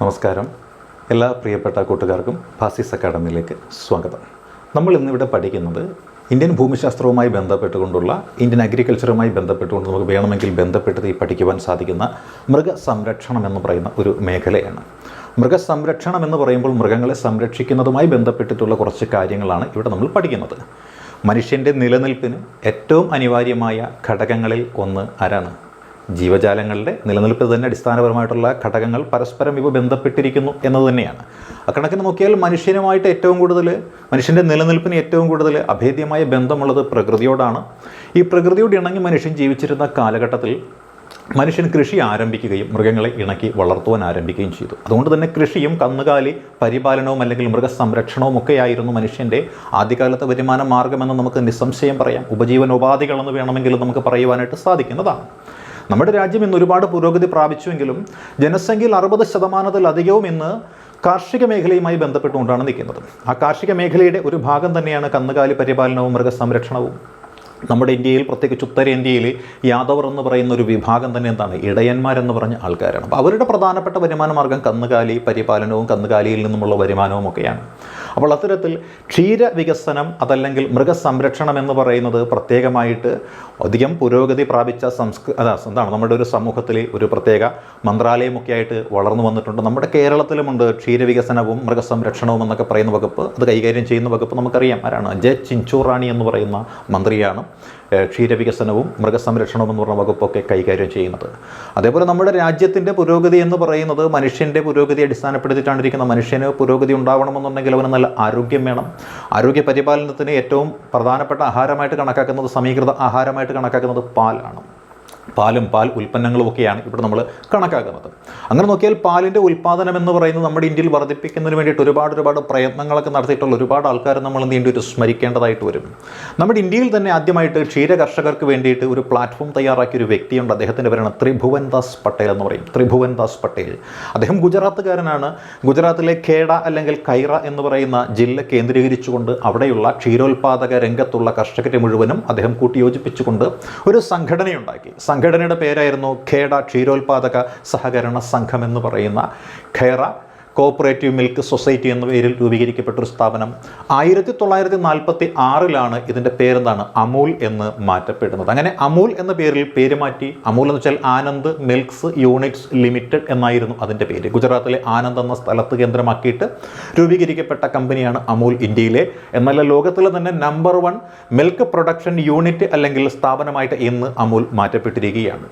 നമസ്കാരം. എല്ലാ പ്രിയപ്പെട്ട കൂട്ടുകാർക്കും ഫാസിസ് അക്കാഡമിയിലേക്ക് സ്വാഗതം. നമ്മൾ ഇന്നിവിടെ പഠിക്കുന്നത് ഇന്ത്യൻ ഭൂമിശാസ്ത്രവുമായി ബന്ധപ്പെട്ടുകൊണ്ടുള്ള ഇന്ത്യൻ അഗ്രികൾച്ചറുമായി ബന്ധപ്പെട്ടുകൊണ്ട് നമുക്ക് വേണമെങ്കിൽ ബന്ധപ്പെട്ട് ഈ പഠിക്കുവാൻ സാധിക്കുന്ന മൃഗസംരക്ഷണം എന്ന് പറയുന്ന ഒരു മേഖലയാണ്. മൃഗസംരക്ഷണം എന്ന് പറയുമ്പോൾ മൃഗങ്ങളെ സംരക്ഷിക്കുന്നതുമായി ബന്ധപ്പെട്ടിട്ടുള്ള കുറച്ച് കാര്യങ്ങളാണ് ഇവിടെ നമ്മൾ പഠിക്കുന്നത്. മനുഷ്യന്റെ നിലനിൽപ്പിന് ഏറ്റവും അനിവാര്യമായ ഘടകങ്ങളിൽ ഒന്ന് ആരാണ്? ജീവജാലങ്ങളുടെ നിലനിൽപ്പ് തന്നെ അടിസ്ഥാനപരമായിട്ടുള്ള ഘടകങ്ങൾ പരസ്പരം ഇവ ബന്ധപ്പെട്ടിരിക്കുന്നു എന്നത് തന്നെയാണ്. അക്കണക്കിന് നോക്കിയാൽ മനുഷ്യനുമായിട്ട് ഏറ്റവും കൂടുതൽ മനുഷ്യന്റെ നിലനിൽപ്പിന് ഏറ്റവും കൂടുതൽ അഭേദ്യമായ ബന്ധമുള്ളത് പ്രകൃതിയോടാണ്. ഈ പ്രകൃതിയോട് ഇണങ്ങി മനുഷ്യൻ ജീവിച്ചിരുന്ന കാലഘട്ടത്തിൽ മനുഷ്യൻ കൃഷി ആരംഭിക്കുകയും മൃഗങ്ങളെ ഇണക്കി വളർത്തുവാൻ ആരംഭിക്കുകയും ചെയ്തു. അതുകൊണ്ട് തന്നെ കൃഷിയും കന്നുകാലി പരിപാലനവും അല്ലെങ്കിൽ മൃഗസംരക്ഷണവും ഒക്കെയായിരുന്നു മനുഷ്യന്റെ ആദ്യകാലത്തെ വരുമാന മാർഗമെന്ന് നമുക്ക് നിസ്സംശയം പറയാം. ഉപജീവനോപാധികളെന്ന് വേണമെങ്കിലും നമുക്ക് പറയുവാനായിട്ട് സാധിക്കുന്നതാണ്. നമ്മുടെ രാജ്യം ഇന്ന് ഒരുപാട് പുരോഗതി പ്രാപിച്ചുവെങ്കിലും ജനസംഖ്യയിൽ അറുപത് ശതമാനത്തിലധികവും ഇന്ന് കാർഷിക മേഖലയുമായി ബന്ധപ്പെട്ടുകൊണ്ടാണ് നിൽക്കുന്നത്. ആ കാർഷിക മേഖലയുടെ ഒരു ഭാഗം തന്നെയാണ് കന്നുകാലി പരിപാലനവും മൃഗസംരക്ഷണവും. നമ്മുടെ ഇന്ത്യയിൽ പ്രത്യേകിച്ച് ഉത്തരേന്ത്യയിൽ യാദവർ എന്ന് പറയുന്ന ഒരു വിഭാഗം തന്നെ എന്താണ്? ഇടയന്മാരെന്ന് പറഞ്ഞ ആൾക്കാരാണ്. അപ്പോൾ അവരുടെ പ്രധാനപ്പെട്ട വരുമാന മാർഗം കന്നുകാലി പരിപാലനവും കന്നുകാലിയിൽ നിന്നുമുള്ള വരുമാനവും ഒക്കെയാണ്. അപ്പോൾ അത്തരത്തിൽ ക്ഷീര വികസനം അതല്ലെങ്കിൽ മൃഗസംരക്ഷണം എന്ന് പറയുന്നത് പ്രത്യേകമായിട്ട് അധികം പുരോഗതി പ്രാപിച്ച സംസ്കൃ അതാ എന്താണ് നമ്മുടെ ഒരു സമൂഹത്തിൽ ഒരു പ്രത്യേക മന്ത്രാലയമൊക്കെ ആയിട്ട് വളർന്നു വന്നിട്ടുണ്ട്. നമ്മുടെ കേരളത്തിലുമുണ്ട് ക്ഷീരവികസനവും മൃഗസംരക്ഷണവും എന്നൊക്കെ പറയുന്ന വകുപ്പ്. അത് കൈകാര്യം ചെയ്യുന്ന വകുപ്പ് നമുക്കറിയാം. ആരാണ്? ജെ ചിഞ്ചൂറാണി എന്ന് പറയുന്ന മന്ത്രിയാണ്. ക്ഷീരവികസനവും മൃഗസംരക്ഷണവും എന്ന് പറഞ്ഞ വകുപ്പൊക്കെ കൈകാര്യം ചെയ്യുന്നത്. അതേപോലെ നമ്മുടെ രാജ്യത്തിന്റെ പുരോഗതി എന്ന് പറയുന്നത് മനുഷ്യന്റെ പുരോഗതി അടിസ്ഥാനപ്പെടുത്തിയിട്ടാണ് ഇരിക്കുന്നത്. മനുഷ്യന് പുരോഗതി ഉണ്ടാവണമെന്നുണ്ടെങ്കിൽ അവന് നല്ല ആരോഗ്യം വേണം. ആരോഗ്യ പരിപാലനത്തിന് ഏറ്റവും പ്രധാനപ്പെട്ട ആഹാരമായിട്ട് കണക്കാക്കുന്നത് സമീകൃത ആഹാരമായിട്ട് കണക്കാക്കുന്നത് പാലാണ്. പാലും പാൽ ഉൽപ്പന്നങ്ങളും ഒക്കെയാണ് ഇവിടെ നമ്മൾ കണക്കാക്കുന്നത്. അങ്ങനെ നോക്കിയാൽ പാലിന്റെ ഉൽപ്പാദനം എന്ന് പറയുന്നത് നമ്മുടെ ഇന്ത്യയിൽ വർദ്ധിപ്പിക്കുന്നതിന് വേണ്ടിയിട്ട് ഒരുപാട് ഒരുപാട് പ്രയത്നങ്ങളൊക്കെ നടത്തിയിട്ടുള്ള ഒരുപാട് ആൾക്കാർ നമ്മൾ എന്ത് ചെയ്യേണ്ടി സ്മരിക്കേണ്ടതായിട്ട് വരും. നമ്മുടെ ഇന്ത്യയിൽ തന്നെ ആദ്യമായിട്ട് ക്ഷീര കർഷകർക്ക് വേണ്ടിയിട്ട് ഒരു പ്ലാറ്റ്ഫോം തയ്യാറാക്കിയ ഒരു വ്യക്തിയുണ്ട്. അദ്ദേഹത്തിന്റെ പേരാണ് ത്രിഭുവൻ ദാസ് പട്ടേൽ എന്ന് പറയും. ത്രിഭുവൻ ദാസ് പട്ടേൽ. അദ്ദേഹം ഗുജറാത്തുകാരനാണ്. ഗുജറാത്തിലെ ഖേഡ അല്ലെങ്കിൽ കൈറ എന്ന് പറയുന്ന ജില്ല കേന്ദ്രീകരിച്ചുകൊണ്ട് അവിടെയുള്ള ക്ഷീരോത്പാദക രംഗത്തുള്ള കർഷകരെ മുഴുവനും അദ്ദേഹം കൂട്ടിയോജിപ്പിച്ചുകൊണ്ട് ഒരു സംഘടനയുണ്ടാക്കി. സംഘടനയുടെ പേരായിരുന്നു ഖേഡ ക്ഷീരോത്പാദക സഹകരണ സംഘം എന്ന് പറയുന്ന ഖേറ. കോപ്പറേറ്റീവ് മിൽക്ക് സൊസൈറ്റി എന്ന പേരിൽ രൂപീകരിക്കപ്പെട്ട ഒരു സ്ഥാപനം ആയിരത്തി തൊള്ളായിരത്തി നാൽപ്പത്തി ആറിലാണ് ഇതിന്റെ പേരെന്താണ്? അമൂൽ എന്ന് മാറ്റപ്പെടുന്നത്. അങ്ങനെ അമൂൽ എന്ന പേരിൽ പേര് മാറ്റി അമൂൽ എന്ന് വെച്ചാൽ ആനന്ദ് മിൽക്സ് യൂണിറ്റ്സ് ലിമിറ്റഡ് എന്നായിരുന്നു അതിന്റെ പേര്. ഗുജറാത്തിലെ ആനന്ദ് എന്ന സ്ഥലത്ത് കേന്ദ്രമാക്കിയിട്ട് രൂപീകരിക്കപ്പെട്ട കമ്പനിയാണ് അമൂൽ ഇന്ത്യയിലെ. എന്നല്ല ലോകത്തിലെ തന്നെ number one milk production unit അല്ലെങ്കിൽ സ്ഥാപനമായിട്ട് ഇന്ന് അമൂൽ മാറ്റപ്പെട്ടിരിക്കുകയാണ്.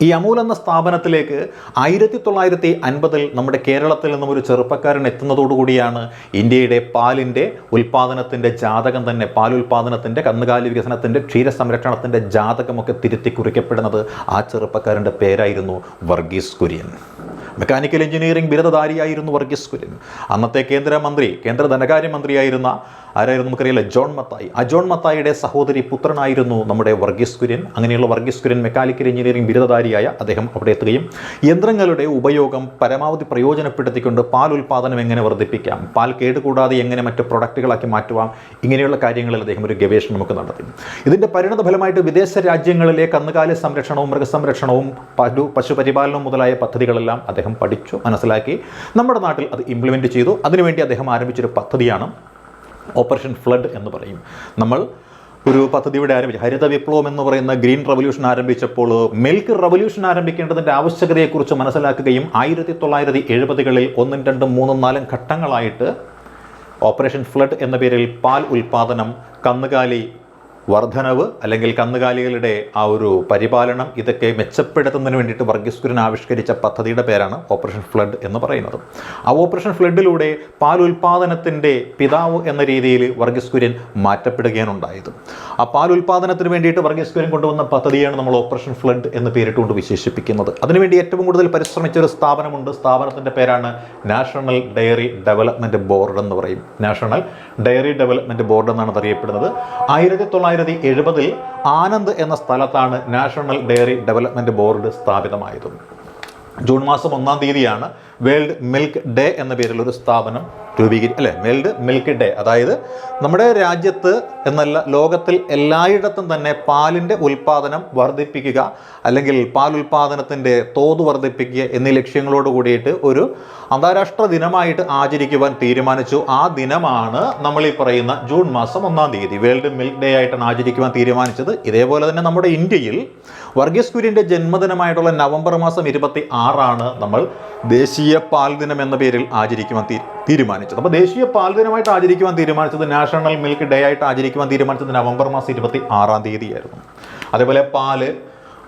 ഈ അമൂൽ എന്ന സ്ഥാപനത്തിലേക്ക് ആയിരത്തി തൊള്ളായിരത്തി അൻപതിൽ നമ്മുടെ കേരളത്തിൽ നിന്നും ഒരു ചെറുപ്പക്കാരൻ എത്തുന്നതോടുകൂടിയാണ് ഇന്ത്യയുടെ പാലിന്റെ ഉൽപ്പാദനത്തിന്റെ ജാതകം തന്നെ പാൽ പാലുൽപാദനത്തിന്റെ കന്നുകാലി വികസനത്തിന്റെ ക്ഷീരസംരക്ഷണത്തിന്റെ ജാതകമൊക്കെ തിരുത്തി കുറിക്കപ്പെടുന്നത് ആ ചെറുപ്പക്കാരന്റെ പേരായിരുന്നു വർഗീസ് കുര്യൻ. മെക്കാനിക്കൽ എഞ്ചിനീയറിംഗ് ബിരുദധാരിയായിരുന്നു വർഗീസ് കുര്യൻ. അന്നത്തെ കേന്ദ്രമന്ത്രി കേന്ദ്ര ധനകാര്യമന്ത്രിയായിരുന്ന ആരായിരുന്നു നമുക്കറിയില്ല. ജോൺ മത്തായി. ആ ജോൺ മത്തായിയുടെ സഹോദരി പുത്രനായിരുന്നു നമ്മുടെ വർഗീസ് കുര്യൻ. അങ്ങനെയുള്ള വർഗീസ് കുര്യൻ മെക്കാനിക്കൽ എഞ്ചിനീയറിംഗ് ബിരുദധാരിയായ അദ്ദേഹം അവിടെ എത്തുകയും യന്ത്രങ്ങളുടെ ഉപയോഗം പരമാവധി പ്രയോജനപ്പെടുത്തിക്കൊണ്ട് പാൽ ഉൽപ്പാദനം എങ്ങനെ വർദ്ധിപ്പിക്കാം? പാൽ കേടുകൂടാതെ എങ്ങനെ മറ്റ് പ്രൊഡക്റ്റുകളാക്കി മാറ്റുവാം? ഇങ്ങനെയുള്ള കാര്യങ്ങളിൽ അദ്ദേഹം ഒരു ഗവേഷണം നമുക്ക് നടത്തി. ഇതിന്റെ പരിണത ഫലമായിട്ട് വിദേശ രാജ്യങ്ങളിലെ കന്നുകാലി സംരക്ഷണവും മൃഗസംരക്ഷണവും പശു പശുപരിപാലനവും മുതലായ പദ്ധതികളെല്ലാം അദ്ദേഹം പഠിച്ചു മനസ്സിലാക്കി. നമ്മുടെ നാട്ടിൽ അത് ഇംപ്ലിമെന്റ് ചെയ്തു. അതിനുവേണ്ടി അദ്ദേഹം ആരംഭിച്ചൊരു പദ്ധതിയാണ് ഓപ്പറേഷൻ ഫ്ലഡ് എന്ന് പറയും. നമ്മൾ ഒരു പദ്ധതി ഇവിടെ ആരംഭിച്ചു ഹരിത വിപ്ലവം എന്ന് പറയുന്ന ഗ്രീൻ റവല്യൂഷൻ ആരംഭിച്ചപ്പോൾ മിൽക്ക് റവല്യൂഷൻ ആരംഭിക്കേണ്ടതിന്റെ ആവശ്യകതയെക്കുറിച്ച് മനസ്സിലാക്കുകയും ആയിരത്തി തൊള്ളായിരത്തി എഴുപതുകളിൽ ഒന്നും രണ്ടും മൂന്നും നാലും ഘട്ടങ്ങളായിട്ട് ഓപ്പറേഷൻ ഫ്ലഡ് എന്ന പേരിൽ പാൽ ഉൽപ്പാദനം കന്നുകാലി വർധനവ് അല്ലെങ്കിൽ കന്നുകാലികളുടെ ആ ഒരു പരിപാലനം ഇതൊക്കെ മെച്ചപ്പെടുത്തുന്നതിന് വേണ്ടിയിട്ട് വർഗീസ് കുര്യൻ ആവിഷ്കരിച്ച പദ്ധതിയുടെ പേരാണ് ഓപ്പറേഷൻ ഫ്ലഡ് എന്ന് പറയുന്നത്. ആ ഓപ്പറേഷൻ ഫ്ലഡിലൂടെ പാൽ ഉൽപ്പാദനത്തിന്റെ പിതാവ് എന്ന രീതിയിൽ വർഗീസ് കുര്യൻ മാറ്റപ്പെടുകയാണ് ഉണ്ടായത്. ആ പാൽ ഉൽപ്പാദനത്തിന് വേണ്ടിയിട്ട് വർഗീസ് കുര്യൻ കൊണ്ടുവന്ന പദ്ധതിയാണ് നമ്മൾ ഓപ്പറേഷൻ ഫ്ലഡ് എന്ന് പേരിട്ടുകൊണ്ട് വിശേഷിപ്പിക്കുന്നത്. അതിനുവേണ്ടി ഏറ്റവും കൂടുതൽ പരിശ്രമിച്ച ഒരു സ്ഥാപനമുണ്ട്. സ്ഥാപനത്തിന്റെ പേരാണ് നാഷണൽ ഡയറി ഡെവലപ്മെന്റ് ബോർഡ് എന്ന് പറയും. നാഷണൽ ഡയറി ഡെവലപ്മെന്റ് ബോർഡ് എന്നാണ് അറിയപ്പെടുന്നത്. ആയിരത്തി തൊള്ളായിരത്തി എഴുപതിൽ ആനന്ദ് എന്ന സ്ഥലത്താണ് നാഷണൽ ഡയറി ഡെവലപ്മെന്റ് ബോർഡ് സ്ഥാപിതമായത്. ജൂൺ മാസം ഒന്നാം തീയതിയാണ് വേൾഡ് മിൽക്ക് ഡേ എന്ന പേരിൽ ഒരു സ്ഥാപനം രൂപീകരി അല്ലേ? World milk day. അതായത് നമ്മുടെ രാജ്യത്ത് എന്നല്ല ലോകത്തിൽ എല്ലായിടത്തും തന്നെ പാലിന്റെ ഉൽപ്പാദനം വർദ്ധിപ്പിക്കുക അല്ലെങ്കിൽ പാൽ ഉൽപ്പാദനത്തിന്റെ തോത് വർദ്ധിപ്പിക്കുക എന്നീ ലക്ഷ്യങ്ങളോട് കൂടിയിട്ട് ഒരു അന്താരാഷ്ട്ര ദിനമായിട്ട് ആചരിക്കുവാൻ തീരുമാനിച്ചു. ആ ദിനമാണ് നമ്മൾ ഈ പറയുന്ന ജൂൺ മാസം ഒന്നാം തീയതി. വേൾഡ് മിൽക്ക് ഡേ ആയിട്ടാണ് ആചരിക്കുവാൻ തീരുമാനിച്ചത്. ഇതേപോലെ തന്നെ നമ്മുടെ ഇന്ത്യയിൽ വർഗീസ് കുര്യന്റെ ജന്മദിനമായിട്ടുള്ള നവംബർ മാസം ഇരുപത്തി ആറാണ് നമ്മൾ ദേശീയ പാൽ ദിനം എന്ന പേരിൽ ആചരിക്കുവാൻ തീരുമാനിച്ചത്. അപ്പോൾ ദേശീയ പാൽ ദിനമായിട്ട് ആചരിക്കുവാൻ തീരുമാനിച്ചത് നാഷണൽ മിൽക്ക് ഡേ ആയിട്ട് ആചരിക്കുവാൻ തീരുമാനിച്ചത് നവംബർ മാസം ഇരുപത്തി ആറാം തീയതിയായിരുന്നു. അതേപോലെ പാൽ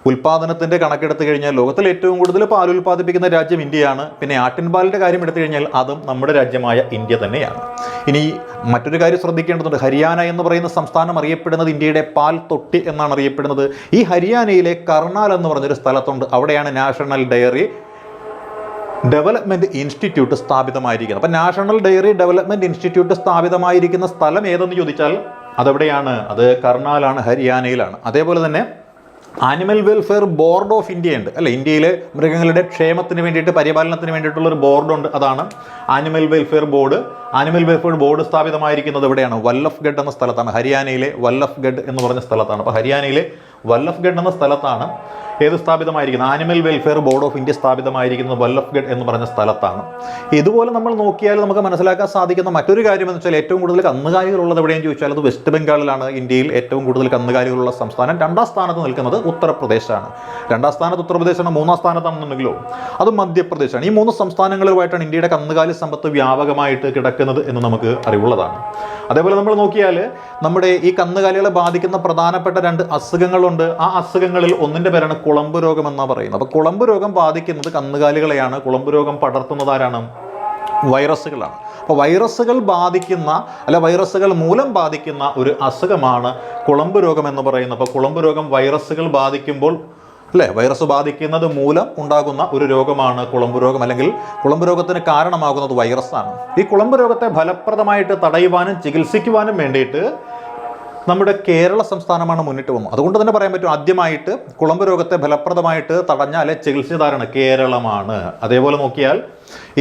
ഉൽപാദനത്തിന്റെ കണക്കെടുത്ത് കഴിഞ്ഞാൽ ലോകത്തിൽ ഏറ്റവും കൂടുതൽ പാൽ ഉൽപ്പാദിപ്പിക്കുന്ന രാജ്യം ഇന്ത്യയാണ്. പിന്നെ ആട്ടിൻപാലിന്റെ കാര്യം എടുത്തു കഴിഞ്ഞാൽ അതും നമ്മുടെ രാജ്യമായ ഇന്ത്യ തന്നെയാണ്. ഇനി മറ്റൊരു കാര്യം ശ്രദ്ധിക്കേണ്ടതുണ്ട്. ഹരിയാന എന്ന് പറയുന്ന സംസ്ഥാനം അറിയപ്പെടുന്നത് ഇന്ത്യയുടെ പാൽ തൊട്ടി എന്നാണ് അറിയപ്പെടുന്നത്. ഈ ഹരിയാനയിലെ കർണാൽ എന്ന് പറഞ്ഞൊരു സ്ഥലത്തുണ്ട്. അവിടെയാണ് നാഷണൽ ഡയറി ഡെവലപ്മെന്റ് ഇൻസ്റ്റിറ്റ്യൂട്ട് സ്ഥാപിതമായിരിക്കുന്നത് അപ്പം നാഷണൽ ഡയറി ഡെവലപ്മെന്റ് ഇൻസ്റ്റിറ്റ്യൂട്ട് സ്ഥാപിതമായിരിക്കുന്ന സ്ഥലം ഏതെന്ന് ചോദിച്ചാൽ അതെവിടെയാണ്? അത് കർണാലാണ് ഹരിയാനയിലാണ്. അതേപോലെ തന്നെ animal welfare board of India ഉണ്ട്. അല്ലെ ഇന്ത്യയിലെ മൃഗങ്ങളുടെ ക്ഷേമത്തിന് വേണ്ടിയിട്ട് പരിപാലനത്തിന് വേണ്ടിയിട്ടുള്ള ഒരു ബോർഡുണ്ട് അതാണ് animal welfare board animal welfare board സ്ഥാപിതമായിരിക്കുന്നത് എവിടെയാണ്? വല്ലഫ്ഗഡ് എന്ന സ്ഥലത്താണ്. ഹരിയാനയിലെ വല്ലഫ്ഗഡ് എന്ന് പറഞ്ഞ സ്ഥലത്താണ്. അപ്പോൾ ഹരിയാനയിലെ വല്ലഫ്ഗഡ് എന്ന സ്ഥലത്താണ് ഏത് സ്ഥാപിതമായിരിക്കുന്നത് animal welfare board of India സ്ഥാപിതമായിരിക്കുന്നത് വല്ലഫ്ഗഡ് എന്ന് പറഞ്ഞ സ്ഥലത്താണ്. ഇതുപോലെ നമ്മൾ നോക്കിയാൽ നമുക്ക് മനസ്സിലാക്കാൻ സാധിക്കുന്ന മറ്റൊരു കാര്യം എന്ന് വെച്ചാൽ ഏറ്റവും കൂടുതൽ കന്നുകാലികളുള്ളത് എവിടെയെന്ന് ചോദിച്ചാൽ അത് വെസ്റ്റ് ബംഗാളിലാണ് ഇന്ത്യയിൽ ഏറ്റവും കൂടുതൽ കന്നുകാലികളുള്ള സംസ്ഥാനം രണ്ടാം സ്ഥാനത്ത് നിൽക്കുന്നത് ഉത്തർപ്രദേശാണ്. രണ്ടാം സ്ഥാനത്ത് ഉത്തർപ്രദേശാണ് മൂന്നാം സ്ഥാനത്താണെന്നുണ്ടെങ്കിലോ അത് മധ്യപ്രദേശാണ്. ഈ മൂന്ന് സംസ്ഥാനങ്ങളുമായിട്ടാണ് ഇന്ത്യയുടെ കന്നുകാലി സമ്പത്ത് വ്യാപകമായിട്ട് കിടക്കുന്നത് എന്ന് നമുക്ക് അറിവുള്ളതാണ്. അതേപോലെ നമ്മൾ നോക്കിയാൽ നമ്മുടെ ഈ കന്നുകാലികളെ ബാധിക്കുന്ന പ്രധാനപ്പെട്ട രണ്ട് അസുഖങ്ങളുണ്ട്. ആ അസുഖങ്ങളിൽ ഒന്നിന്റെ പേരാണ് കുളമ്പ് രോഗം എന്നാണ് പറയുന്നത്. അപ്പോൾ കുളമ്പ് രോഗം ബാധിക്കുന്നത് കന്നുകാലികളെയാണ്. കുളമ്പ് രോഗം പടർത്തുന്നത് ആരാണ്? വൈറസുകളാണ്. അപ്പോൾ വൈറസുകൾ ബാധിക്കുന്ന അല്ല വൈറസുകൾ മൂലം ബാധിക്കുന്ന ഒരു അസുഖമാണ് കുളമ്പ് രോഗം എന്ന് പറയുന്നത്. അപ്പോൾ കുളമ്പ് രോഗം വൈറസുകൾ ബാധിക്കുമ്പോൾ അല്ലേ? വൈറസ് ബാധിക്കുന്നത് മൂലം ഉണ്ടാകുന്ന ഒരു രോഗമാണ് കുളമ്പ് രോഗം അല്ലെങ്കിൽ കുളമ്പ് രോഗത്തിന് കാരണമാകുന്നത് വൈറസാണ് ഈ കുളമ്പ് രോഗത്തെ ഫലപ്രദമായിട്ട് തടയുവാനും ചികിത്സിക്കുവാനും വേണ്ടിയിട്ട് നമ്മുടെ കേരള സംസ്ഥാനമാണ് മുന്നിട്ട് പോകുന്നത്. അതുകൊണ്ട് തന്നെ പറയാൻ പറ്റും ആദ്യമായിട്ട് കുളമ്പ് രോഗത്തെ ഫലപ്രദമായിട്ട് തടഞ്ഞ അല്ലെ ചികിത്സിച്ചതാരാണ് കേരളമാണ്. അതേപോലെ നോക്കിയാൽ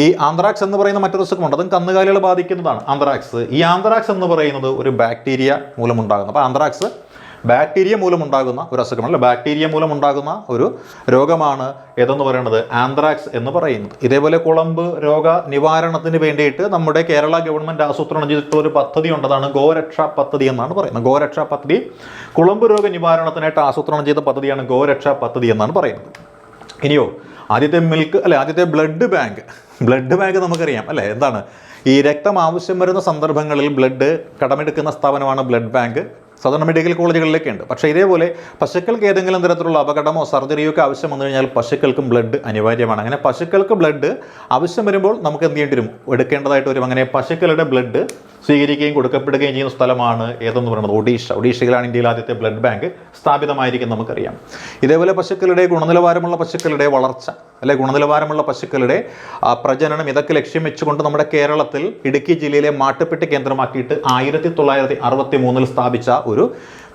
ഈ ആന്ത്രാക്സ് എന്ന് പറയുന്ന മറ്റൊരു അസുഖമുണ്ട് അതും കന്നുകാലികളെ ബാധിക്കുന്നതാണ്. ആന്ത്രാക്സ് ഈ ആന്ത്രാക്സ് എന്ന് പറയുന്നത് ഒരു ബാക്ടീരിയ മൂലമുണ്ടാകുന്നത്. അപ്പോൾ ആന്ത്രാക്സ് ബാക്ടീരിയ മൂലമുണ്ടാകുന്ന ഒരു അസുഖമാണ് അല്ലെ ബാക്ടീരിയ മൂലമുണ്ടാകുന്ന ഒരു രോഗമാണ് ഏതെന്ന് പറയുന്നത്? ആന്ത്രാക്സ് എന്ന് പറയുന്നത്. ഇതേപോലെ കുളമ്പ് രോഗ നിവാരണത്തിന് വേണ്ടിയിട്ട് നമ്മുടെ കേരള ഗവൺമെന്റ് ആസൂത്രണം ചെയ്തിട്ടുള്ള ഒരു പദ്ധതി ഉണ്ടതാണ് ഗോരക്ഷാ പദ്ധതി എന്നാണ് പറയുന്നത്. ഗോരക്ഷാ പദ്ധതി കുളമ്പ് രോഗ നിവാരണത്തിനായിട്ട് ആസൂത്രണം ചെയ്ത പദ്ധതിയാണ് ഗോരക്ഷാ പദ്ധതി എന്നാണ് പറയുന്നത്. ഇനിയോ ആദ്യത്തെ മിൽക്ക് അല്ലെ ആദ്യത്തെ ബ്ലഡ് ബാങ്ക് ബ്ലഡ് ബാങ്ക് നമുക്കറിയാം അല്ലേ എന്താണ്? ഈ രക്തം ആവശ്യം വരുന്ന സന്ദർഭങ്ങളിൽ ബ്ലഡ് കടമെടുക്കുന്ന സ്ഥാപനമാണ് ബ്ലഡ് ബാങ്ക് സാധാരണ മെഡിക്കൽ കോളേജുകളിലൊക്കെ ഉണ്ട്. പക്ഷേ ഇതേപോലെ പശുക്കൾക്ക് ഏതെങ്കിലും തരത്തിലുള്ള അപകടമോ സർജറിയോ ഒക്കെ ആവശ്യം വന്നു കഴിഞ്ഞാൽ പശുക്കൾക്കും ബ്ലഡ് അനിവാര്യമാണ്. അങ്ങനെ പശുക്കൾക്ക് ബ്ലഡ് ആവശ്യം വരുമ്പോൾ നമുക്ക് എന്ത് ചെയ്യേണ്ടി വരും? എടുക്കേണ്ടതായിട്ട് വരും. അങ്ങനെ പശുക്കളുടെ ബ്ലഡ് സ്വീകരിക്കുകയും കൊടുക്കപ്പെടുകയും ചെയ്യുന്ന സ്ഥലമാണ് ഏതെന്ന് പറയുന്നത് ഒഡീഷ. ഒഡീഷയിലാണ് ഇന്ത്യയിൽ ആദ്യത്തെ ബ്ലഡ് ബാങ്ക് സ്ഥാപിതമായിരിക്കും നമുക്കറിയാം. ഇതേപോലെ പശുക്കളുടെ ഗുണനിലവാരമുള്ള പശുക്കളുടെ വളർച്ച അല്ലെ ഗുണനിലവാരമുള്ള പശുക്കളുടെ പ്രജനനം ഇതൊക്കെ ലക്ഷ്യം വെച്ചുകൊണ്ട് നമ്മുടെ കേരളത്തിൽ ഇടുക്കി ജില്ലയിലെ മാട്ടുപ്പെട്ടി കേന്ദ്രമാക്കിയിട്ട് ആയിരത്തി തൊള്ളായിരത്തി അറുപത്തി മൂന്നിൽ സ്ഥാപിച്ച ഒരു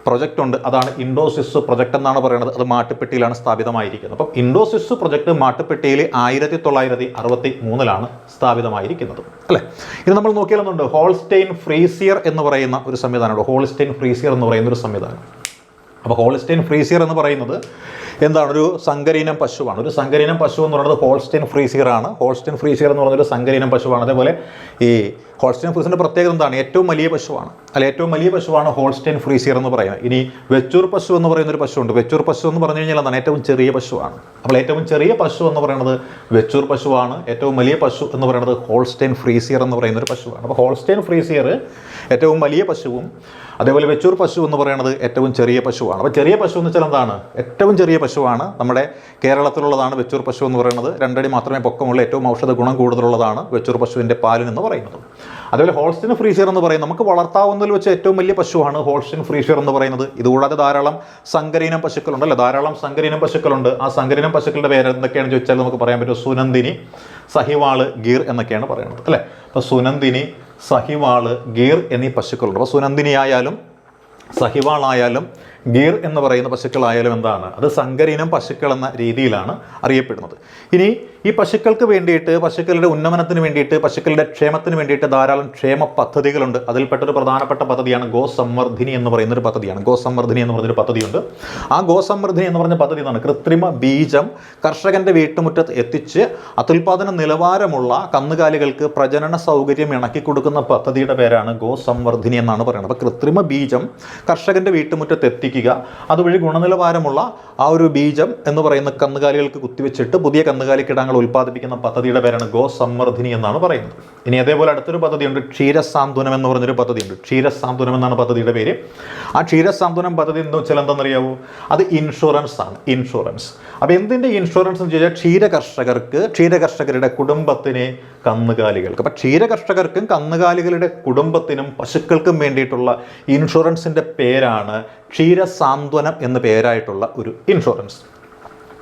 പ്രൊജക്റ്റ് ഉണ്ട്. അതാണ് ഇൻഡോസിസ് പ്രൊജക്ട് എന്നാണ് പറയുന്നത്. അത് മാട്ടുപ്പെട്ടിയിലാണ് സ്ഥാപിതമായിരിക്കുന്നത്. അപ്പം ഇൻഡോസിസ് പ്രൊജക്ട് മാട്ടുപ്പെട്ടിയിൽ ആയിരത്തി തൊള്ളായിരത്തി അറുപത്തി മൂന്നിലാണ് സ്ഥാപിതമായിരിക്കുന്നത്. അല്ലേ? ഇത് നമ്മൾ നോക്കിയാലുണ്ട് ഹോൾസ്റ്റെയിൻ ഫ്രീസിയർ എന്ന് പറയുന്ന ഒരു സംവിധാനമുണ്ട്. ഹോൾസ്റ്റെയിൻ ഫ്രീസിയർ എന്ന് പറയുന്ന ഒരു സംവിധാനം. അപ്പോൾ ഹോൾസ്റ്റെയിൻ ഫ്രീസിയർ എന്ന് പറയുന്നത് എന്താണ്? ഒരു സങ്കരീനം പശുവാണ്. ഒരു സങ്കരീനം പശു എന്ന് പറയുന്നത് ഹോൾസ്റ്റൈൻ ഫ്രീസിയർ ആണ് ഹോൾസ്റ്റൈൻ ഫ്രീസിയർ എന്ന് ഒരു സങ്കരീനം പശുവാണ്. അതേപോലെ ഈ ഹോൾസ്റ്റൈൻ ഫ്രീസിന്റെ പ്രത്യേകത എന്താണ്? ഏറ്റവും വലിയ പശുവാണ്. അല്ല ഏറ്റവും വലിയ പശുവാണ് ഹോൾസ്റ്റൈൻ ഫ്രീസിയർ എന്ന് പറയുന്നത്. ഇനി വെച്ചൂർ പശു എന്ന് പറയുന്ന ഒരു പശുവുണ്ട് വെച്ചൂർ പശു എന്ന് പറഞ്ഞു കഴിഞ്ഞാൽ എന്താണ് ഏറ്റവും ചെറിയ പശുവാണ്. അപ്പോൾ ഏറ്റവും ചെറിയ പശു എന്ന് പറയുന്നത് വെച്ചൂർ പശുവാണ്. ഏറ്റവും വലിയ പശു എന്ന് പറയുന്നത് ഹോൾസ്റ്റൈൻ ഫ്രീസിയർ എന്ന് പറയുന്ന ഒരു പശുവാണ്. അപ്പോൾ ഹോൾസ്റ്റൈൻ ഫ്രീസിയർ ഏറ്റവും വലിയ പശുവും അതേപോലെ വെച്ചൂർ പശു എന്ന് പറയുന്നത് ഏറ്റവും ചെറിയ പശുവാണ്. അപ്പോൾ ചെറിയ പശു എന്ന് വെച്ചാൽ എന്താണ്? ഏറ്റവും ചെറിയ പശുവാണ്. നമ്മുടെ കേരളത്തിലുള്ളതാണ് വെച്ചൂർ പശു എന്ന് പറയുന്നത്. രണ്ടടി മാത്രമേ പൊക്കമുള്ള. ഏറ്റവും ഔഷധ ഗുണം കൂടുതലുള്ളതാണ് വെച്ചൂർ പശുവിന്റെ പാലിനെന്ന് പറയുന്നത്. അതേപോലെ ഹോൾസ്റ്റിൻ ഫ്രീഷ്യർ എന്ന് പറയുന്നത് നമുക്ക് വളർത്താവുന്നതിൽ വെച്ച് ഏറ്റവും വലിയ പശുവാണ് ഹോൾസ്റ്റിൻ ഫ്രീഷ്യർ എന്ന് പറയുന്നത്. ഇതുകൂടാതെ ധാരാളം സങ്കരീനം പശുക്കളുണ്ട് അല്ലേ? ധാരാളം സങ്കരീനം പശുക്കളുണ്ട്. ആ സങ്കരീനം പശുക്കളുടെ പേര് എന്തൊക്കെയാണെന്ന് ചോദിച്ചാൽ നമുക്ക് പറയാൻ പറ്റും. സുനന്ദിനി സഹിവാൾ ഗീർ എന്നൊക്കെയാണ് പറയുന്നത്. അല്ലേ? അപ്പോൾ സുനന്ദിനി സഹിവാൾ ഗീർ എന്നീ പശുക്കളുണ്ട്. അപ്പോൾ സുനന്ദിനി ആയാലും സഹിവാളായാലും ഗീർ എന്ന് പറയുന്ന പശുക്കളായാലും എന്താണ്? അത് സങ്കരീനം പശുക്കൾ എന്ന രീതിയിലാണ് അറിയപ്പെടുന്നത്. ഇനി ഈ പശുക്കൾക്ക് വേണ്ടിയിട്ട് പശുക്കളുടെ ഉന്നമനത്തിന് വേണ്ടിയിട്ട് പശുക്കളുടെ ക്ഷേമത്തിന് വേണ്ടിയിട്ട് ധാരാളം ക്ഷേമ പദ്ധതികളുണ്ട്. അതിൽപ്പെട്ടൊരു പ്രധാനപ്പെട്ട പദ്ധതിയാണ് ഗോസംവർദ്ധിനി എന്ന് പറയുന്നൊരു പദ്ധതിയാണ്. ഗോസംവർദ്ധിനി എന്ന് പറഞ്ഞൊരു പദ്ധതിയുണ്ട്. ആ ഗോസംവർദ്ധിനി എന്ന് പറഞ്ഞ പദ്ധതി എന്നാണ് കൃത്രിമ ബീജം കർഷകന്റെ വീട്ടുമുറ്റത്ത് എത്തിച്ച് അത്യുൽപാദന നിലവാരമുള്ള കന്നുകാലികൾക്ക് പ്രജനന സൗകര്യം ഇണക്കി കൊടുക്കുന്ന പദ്ധതിയുടെ പേരാണ് ഗോസംവർദ്ധിനി എന്നാണ് പറയുന്നത്. അപ്പോൾ കൃത്രിമ ബീജം കർഷകന്റെ വീട്ടുമുറ്റത്ത് എത്തിക്കുക. അതുവഴി ഗുണനിലവാരമുള്ള ആ ഒരു ബീജം എന്ന് പറയുന്ന കന്നുകാലികൾക്ക് കുത്തിവെച്ചിട്ട് പുതിയ കന്നുകാലി കിടാങ്ങൾ ഉൽപ്പാദിപ്പിക്കുന്ന പദ്ധതിയുടെ പേരാണ് ഗോ ഗോസംവർദ്ധിനി എന്നാണ് പറയുന്നത്. ഇനി അതേപോലെ അടുത്തൊരു പദ്ധതിയുണ്ട് ക്ഷീരസാന്ത്വനം എന്ന് പറഞ്ഞൊരു പദ്ധതിയുണ്ട്. ക്ഷീരസാന്ത്വനം എന്നാണ് പദ്ധതിയുടെ പേര്. ആ ക്ഷീരസാന്ത്വനം പദ്ധതി എന്ന് വെച്ചാൽ എന്താണെന്നറിയാവോ അത് ഇൻഷുറൻസ് ആണ് ഇൻഷുറൻസ് അപ്പോൾ എന്തിന്റെ ഇൻഷുറൻസ് എന്ന് ചോദിച്ചാൽ ക്ഷീര കർഷകർക്ക് ക്ഷീര കർഷകരുടെ കുടുംബത്തിന് കന്നുകാലികൾക്ക്. അപ്പം ക്ഷീര കർഷകർക്കും കന്നുകാലികളുടെ കുടുംബത്തിനും പശുക്കൾക്കും വേണ്ടിയിട്ടുള്ള ഇൻഷുറൻസിന്റെ പേരാണ് ക്ഷീരസാന്ത്വനം എന്ന പേരായിട്ടുള്ള ഒരു ഇൻഷുറൻസ്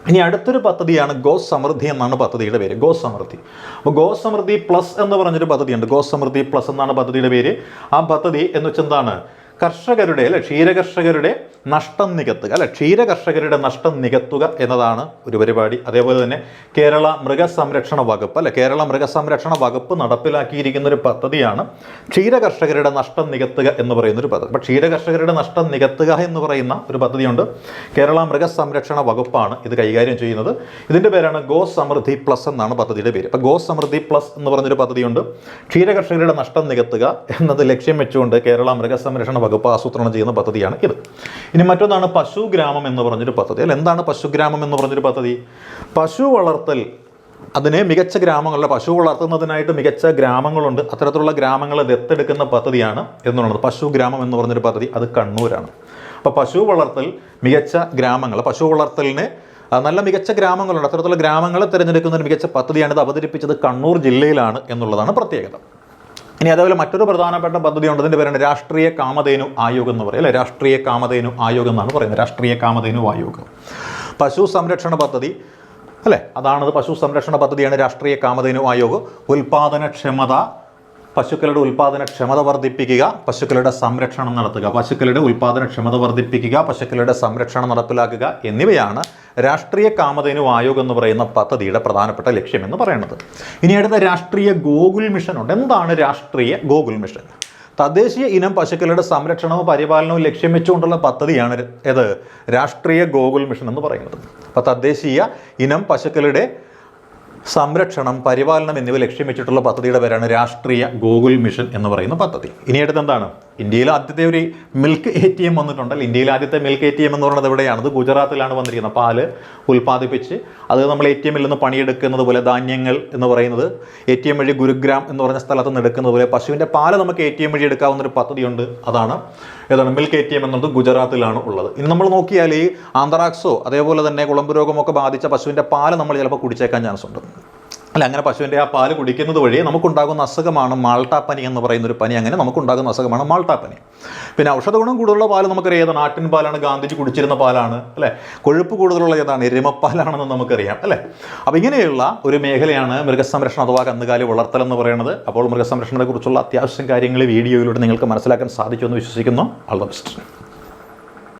ഇനി അടുത്തൊരു പദ്ധതിയാണ് ഗോ സമൃദ്ധി എന്നാണ് പദ്ധതിയുടെ പേര്. ഗോ സമൃദ്ധി അപ്പോൾ ഗോ സമൃദ്ധി പ്ലസ് എന്ന് പറഞ്ഞൊരു പദ്ധതിയുണ്ട്. ഗോ സമൃദ്ധി പ്ലസ് എന്നാണ് പദ്ധതിയുടെ പേര്. ആ പദ്ധതി എന്ന് വെച്ചെന്താണ്? കർഷകരുടെ അല്ലെ? ക്ഷീരകർഷകരുടെ നഷ്ടം നികത്തുക അല്ലെ? ക്ഷീരകർഷകരുടെ നഷ്ടം നികത്തുക എന്നതാണ് ഒരു പരിപാടി. അതേപോലെ തന്നെ കേരള മൃഗസംരക്ഷണ വകുപ്പ് അല്ലെ? കേരള മൃഗസംരക്ഷണ വകുപ്പ് നടപ്പിലാക്കിയിരിക്കുന്ന ഒരു പദ്ധതിയാണ് ക്ഷീരകർഷകരുടെ നഷ്ടം നികത്തുക എന്ന് പറയുന്ന ഒരു പദ്ധതി. അപ്പോൾ ക്ഷീരകർഷകരുടെ നഷ്ടം നികത്തുക എന്ന് പറയുന്ന ഒരു പദ്ധതിയുണ്ട്. കേരള മൃഗസംരക്ഷണ വകുപ്പാണ് ഇത് കൈകാര്യം ചെയ്യുന്നത്. ഇതിന്റെ പേരാണ് ഗോ സമൃദ്ധി പ്ലസ് എന്നാണ് പദ്ധതിയുടെ പേര്. അപ്പോൾ ഗോ സമൃദ്ധി പ്ലസ് എന്ന് പറഞ്ഞൊരു പദ്ധതിയുണ്ട്. ക്ഷീരകർഷകരുടെ നഷ്ടം നികത്തുക എന്നത് ലക്ഷ്യം വെച്ചുകൊണ്ട് കേരള മൃഗസംരക്ഷണ വകുപ്പ് ആസൂത്രണം ചെയ്യുന്ന പദ്ധതിയാണ് ഇത്. ഇനി മറ്റൊന്നാണ് പശു ഗ്രാമം എന്ന് പറഞ്ഞൊരു പദ്ധതി. അല്ല എന്താണ് പശു ഗ്രാമം എന്ന് പറഞ്ഞൊരു പദ്ധതി? പശു വളർത്തൽ അതിനെ മികച്ച ഗ്രാമങ്ങളിലെ പശു വളർത്തുന്നതിനായിട്ട് മികച്ച ഗ്രാമങ്ങളുണ്ട്. അത്തരത്തിലുള്ള ഗ്രാമങ്ങളെ ദത്തെടുക്കുന്ന പദ്ധതിയാണ് എന്നുള്ളത്. പശു ഗ്രാമം എന്ന് പറഞ്ഞൊരു പദ്ധതി അത് കണ്ണൂരാണ്. അപ്പോൾ പശു വളർത്തൽ മികച്ച ഗ്രാമങ്ങൾ പശു വളർത്തലിന് നല്ല മികച്ച ഗ്രാമങ്ങളുണ്ട്. അത്തരത്തിലുള്ള ഗ്രാമങ്ങളെ തിരഞ്ഞെടുക്കുന്ന ഒരു മികച്ച പദ്ധതിയാണ് ഇത് അവതരിപ്പിച്ചത് കണ്ണൂർ ജില്ലയിലാണ് എന്നുള്ളതാണ് പ്രത്യേകത. ഇനി അതേപോലെ മറ്റൊരു പ്രധാനപ്പെട്ട പദ്ധതി ഉണ്ട് അതിന്റെ പേരാണ് രാഷ്ട്രീയ കാമധേനു ആയോഗ് എന്ന് പറയും. അല്ലേ? രാഷ്ട്രീയ കാമധേനു ആയോഗ് എന്നാണ് പറയുന്നത്. രാഷ്ട്രീയ കാമധേനു ആയോഗ്. പശു സംരക്ഷണ പദ്ധതി. അല്ലേ? അതാണത് പശു സംരക്ഷണ പദ്ധതിയാണ് രാഷ്ട്രീയ കാമധേനു ആയോഗ്. ഉൽപാദനക്ഷമത പശുക്കളുടെ ഉൽപാദനക്ഷമത വർദ്ധിപ്പിക്കുക പശുക്കളുടെ സംരക്ഷണം നടത്തുക. പശുക്കളുടെ ഉൽപാദനക്ഷമത വർദ്ധിപ്പിക്കുക പശുക്കളുടെ സംരക്ഷണം നടപ്പിലാക്കുക എന്നിവയാണ് രാഷ്ട്രീയ കാമധേനു ആയോഗ് എന്ന് പറയുന്ന പദ്ധതിയുടെ പ്രധാനപ്പെട്ട ലക്ഷ്യമെന്ന് പറയുന്നത്. ഇനി അടുത്ത രാഷ്ട്രീയ ഗോകുൽ മിഷൻ ഉണ്ട്. എന്താണ് രാഷ്ട്രീയ ഗോകുൽ മിഷൻ? തദ്ദേശീയ ഇനം പശുക്കളുടെ സംരക്ഷണവും പരിപാലനവും ലക്ഷ്യം വെച്ചുകൊണ്ടുള്ള പദ്ധതിയാണ് ഏത് രാഷ്ട്രീയ ഗോകുൽ മിഷൻ എന്ന് പറയുന്നത്. അപ്പോൾ തദ്ദേശീയ ഇനം പശുക്കളുടെ സംരക്ഷണം പരിപാലനം എന്നിവ ലക്ഷ്യം വെച്ചിട്ടുള്ള പദ്ധതിയുടെ പേരാണ് രാഷ്ട്രീയ ഗോകുൽ മിഷൻ എന്ന് പറയുന്ന പദ്ധതി. ഇനി അടുത്ത് എന്താണ് ഇന്ത്യയിൽ ആദ്യത്തെ ഒരു മിൽക്ക് എ ടി എം വന്നിട്ടുണ്ടല്ലോ. ഇന്ത്യയിൽ ആദ്യത്തെ മിൽക്ക് എ ടി എം എന്ന് പറയുന്നത് എവിടെയാണ്? അത് ഗുജറാത്തിലാണ് വന്നിരിക്കുന്നത്. പാൽ ഉൽപ്പാദിപ്പിച്ച് അത് നമ്മൾ എ ടി എമ്മിൽ നിന്ന് പണിയെടുക്കുന്നത് പോലെ ധാന്യങ്ങൾ എന്ന് പറയുന്നത് എ ടി എം വഴി ഗുരുഗ്രാം എന്ന് പറഞ്ഞ സ്ഥലത്ത് നിന്ന് എടുക്കുന്നത് പോലെ പശുവിന്റെ പാൽ നമുക്ക് എ ടി എം വഴി എടുക്കാവുന്ന ഒരു പദ്ധതിയുണ്ട്. അതാണ്. ഏതാണ് മിൽക്ക് എ ടി എം എന്നുള്ളത് ഗുജറാത്തിലാണ് ഉള്ളത്. ഇനി നമ്മൾ നോക്കിയാൽ ഈ ആന്ത്രാക്സോ അതേപോലെ തന്നെ കുളമ്പ് രോഗമൊക്കെ ബാധിച്ച പശുവിന്റെ പാൽ നമ്മൾ ചിലപ്പോൾ കുടിച്ചേക്കാൻ ചാൻസ് ഉണ്ട്. അല്ല അങ്ങനെ പശുവിന്റെ ആ പാൽ കുടിക്കുന്നത് വഴി നമുക്കുണ്ടാകുന്ന അസുഖമാണ് മാൾട്ടാപ്പനി എന്ന് പറയുന്ന ഒരു പനി. അങ്ങനെ നമുക്കുണ്ടാകുന്ന അസുഖമാണ് മാൾട്ടാപ്പനി. പിന്നെ ഔഷധ ഗുണം കൂടുതലുള്ള പാൽ നമുക്കറിയാം. ഏതാണ് ആട്ടിൻ പാലാണ്? ഗാന്ധിജി കുടിച്ചിരുന്ന പാലാണ്. അല്ലേ? കൊഴുപ്പ് കൂടുതലുള്ള ഏതാണ്? എരുമപ്പാലാണെന്ന് നമുക്കറിയാം. അല്ലേ? അപ്പോൾ ഇങ്ങനെയുള്ള ഒരു മേഖലയാണ് മൃഗസംരക്ഷണം അഥവാ കന്നുകാലി വളർത്തൽ എന്ന് പറയുന്നത്. അപ്പോൾ മൃഗസംരക്ഷണത്തെക്കുറിച്ചുള്ള അത്യാവശ്യം കാര്യങ്ങൾ വീഡിയോയിലൂടെ നിങ്ങൾക്ക് മനസ്സിലാക്കാൻ സാധിക്കുമെന്ന് വിശ്വസിക്കുന്നു. All the best